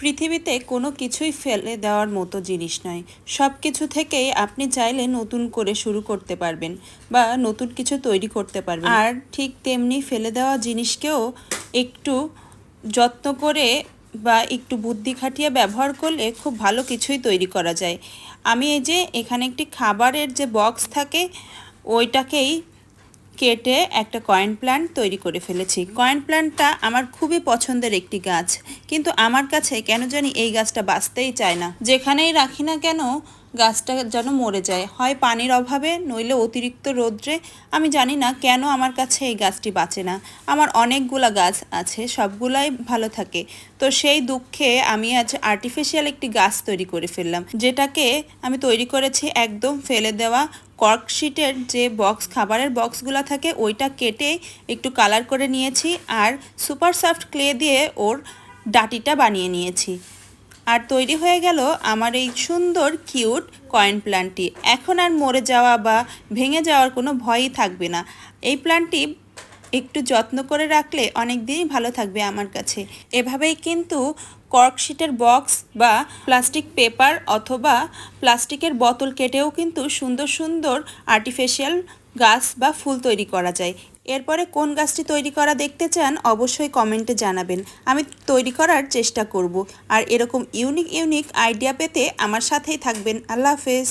পৃথিবীতে কোনো কিছুই ফেলে দেওয়ার মতো জিনিস নয়। সব কিছু থেকেই আপনি চাইলে নতুন করে শুরু করতে পারবেন বা নতুন কিছু তৈরি করতে পারবেন। আর ঠিক তেমনি ফেলে দেওয়া জিনিসকেও একটু যত্ন করে বা একটু বুদ্ধি খাটিয়ে ব্যবহার করলে খুব ভালো কিছুই তৈরি করা যায়। আমি এই যে এখানে একটি খাবারের যে বক্স থাকে, ওইটাকেই কেটে একটা কয়েন প্ল্যান্ট তৈরি করে ফেলেছি। কয়েন প্ল্যান্টটা আমার খুবই পছন্দের একটি গাছ। কিন্তু আমার কাছে কেন জানি এই গাছটা বাঁচতেই চায় না। যেখানেই রাখি না কেন গাছটা যেন মরে যায়। হয় পানির অভাবে, নইলে অতিরিক্ত রৌদ্রে। আমি জানি না কেন আমার কাছে এই গাছটি বাঁচে না। আমার অনেকগুলা গাছ আছে, সবগুলাই ভালো থাকে। তো সেই দুঃখে আমি আজ আর্টিফিশিয়াল একটি গাছ তৈরি করে ফেললাম, যেটাকে আমি তৈরি করেছি একদম ফেলে দেওয়া কর্কশিটের যে বক্স খাবারের বক্সগুলো থাকে, ওইটা কেটে একটু কালার করে নিয়েছি আর সুপার সফট ক্লে দিয়ে ওর ডাটিটা বানিয়ে নিয়েছি। আর তৈরি হয়ে গেল আমার এই সুন্দর, কিউট কয়েন প্ল্যান্টটি এখন আর মরে যাওয়া বা ভেঙে যাওয়ার কোনো ভয়ই থাকবে না। এই প্ল্যান্টটি একটু যত্ন করে রাখলে অনেক দিনই ভালো থাকবে আমার কাছে। এভাবেই কিন্তু কর্কশিটের বক্স বা প্লাস্টিক পেপার অথবা প্লাস্টিকের বোতল কেটেও কিন্তু সুন্দর সুন্দর আর্টিফিশিয়াল গাছ বা ফুল তৈরি করা যায়। এরপরে কোন গাছটি তৈরি করা দেখতে চান অবশ্যই কমেন্টে জানাবেন। আমি তৈরি করার চেষ্টা করব। আর এরকম ইউনিক ইউনিক আইডিয়া পেতে আমার সাথেই থাকবেন। আল্লাহ হাফেজ।